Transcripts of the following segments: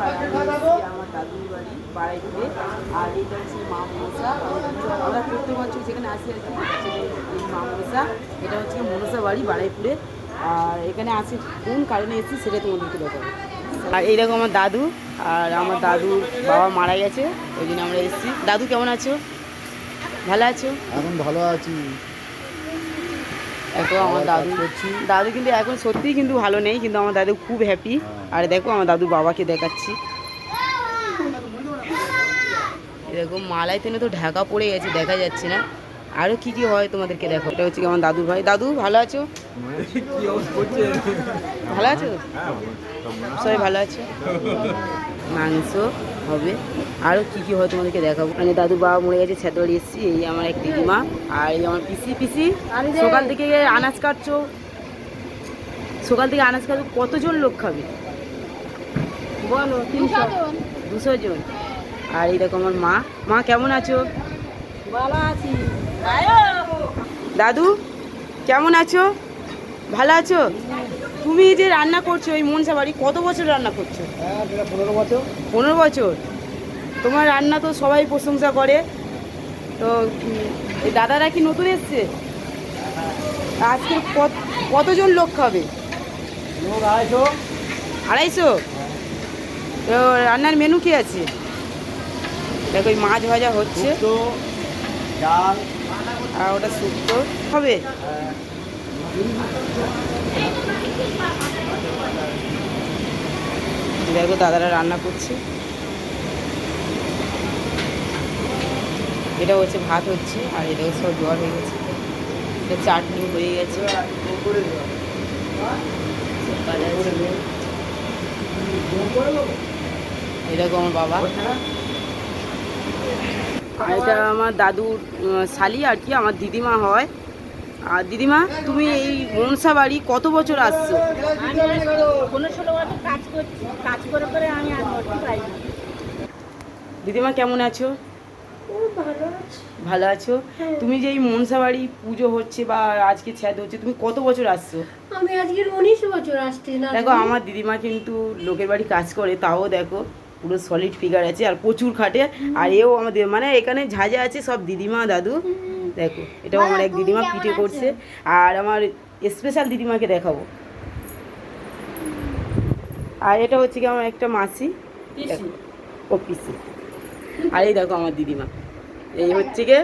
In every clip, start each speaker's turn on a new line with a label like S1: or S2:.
S1: আর আমি আমার বাড়ি আর হচ্ছে মা যেখানে আসি আর কি মা এটা হচ্ছে মনসা বাড়ি আর এখানে আসি কোন এসেছি সেটা আর এইরকম আমার দাদু আর আমার দাদু বাবা মারা গেছে, ওই জন্য আমরা এসেছি। দাদু কেমন আছো? ভালো আছো?
S2: এখন ভালো আছি।
S1: দেখো আমার দাদু
S2: করছি।
S1: দাদু কিন্তু এখন সত্যিই কিন্তু ভালো নেই কিন্তু আমার দাদু খুব হ্যাপি আর দেখো আমার দাদু বাবাকে দেখাচ্ছি। এরকম মালাই তেনে তো ঢাকা পড়ে গেছে দেখা যাচ্ছে না। আরও কি কি হয় তোমাদেরকে দেখো। এটা হচ্ছে কি আমার দাদুর ভাই। দাদু ভালো আছো? ভালো আছো? সবাই ভালো আছে? মাংস? হবে। আরও কী কী হয় তোমাদেরকে দেখাবো। মানে দাদু বাবা মরে গেছে ছেদ বাড়ি এসেছি এই আমার এক দিদিমা আর এই আমার পিসি পিসি সকাল থেকে আনাজ কাটছো। সকাল থেকে আনাজ কাটছো কতজন লোক খাবে? বলো তিনশো। দুশো জন। আর এই দেখো আমার মা। মা কেমন আছো? ভালো আছি। দাদু কেমন আছো? ভালো আছো? তুমি যে রান্না করছ এই মনসা বাড়ি কত বছর রান্না করছ?
S2: হ্যাঁ পনেরো বছর।
S1: পনেরো বছর? তোমার রান্না তো সবাই প্রশংসা করে। তো দাদারা কি নতুন এসছে? আজকে কত কতজন লোক খাবে?
S2: আড়াইশো।
S1: আড়াইশো? তো রান্নার মেনু কি আছে? দেখো ওই মাছ ভাজা হচ্ছে।
S2: তো ডাল।
S1: আর ওটা শুক্তো। হবে? দেখো দাদারা রান্না করছে। এটা হচ্ছে ভাত হচ্ছে, আর এটা হচ্ছে সব জোয়ার হয়ে গেছে। এটা চাটনি হয়ে গেছে। এরকম আমার বাবা। এটা আমার দাদুর শালি আর কি, আমার দিদিমা হয়। আর দিদিমা তুমি এই মনসা বাড়ি কত বছর আসছো। দিদিমা কেমন আছো?
S3: ভালো আছো।
S1: তুমি যে এই মনসা বাড়ি পুজো হচ্ছে বা আজকে ছ্যাদ হচ্ছে তুমি কত বছর আসছো?
S3: আমি উনিশ বছর আসছি না।
S1: দেখো আমার দিদিমা কিন্তু লোকের বাড়ি কাজ করে তাও দেখো পুরো সলিড ফিগার আছে আর প্রচুর খাটে আর এও আমাদের মানে এখানে ঝাঁঝা আছে সব দিদিমা দাদু। দেখো এটাও আমার এক দিদিমা পিঠে করছে। আর আমার স্পেশাল দিদিমাকে দেখাবো। আর এটা হচ্ছে কি আমার একটা মাসি। দেখো, ও পিসি। আর এই দেখো আমার দিদিমা। এই হচ্ছে গিয়ে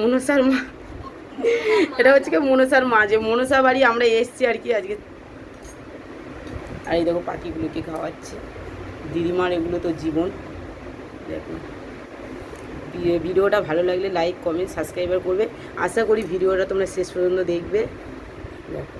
S1: মনসার মা। এটা হচ্ছে কি মনসার মা যে মনসা বাড়ি আমরা এসছি আর কি আজকে। আর এই দেখো পাখিগুলোকে খাওয়াচ্ছে। দিদিমার এগুলো তো জীবন। দেখো। ভিডিওটা ভালো লাগলে লাইক কমেন্ট সাবস্ক্রাইবার করবে। আশা করি ভিডিওটা তোমরা শেষ পর্যন্ত দেখবে। দেখো।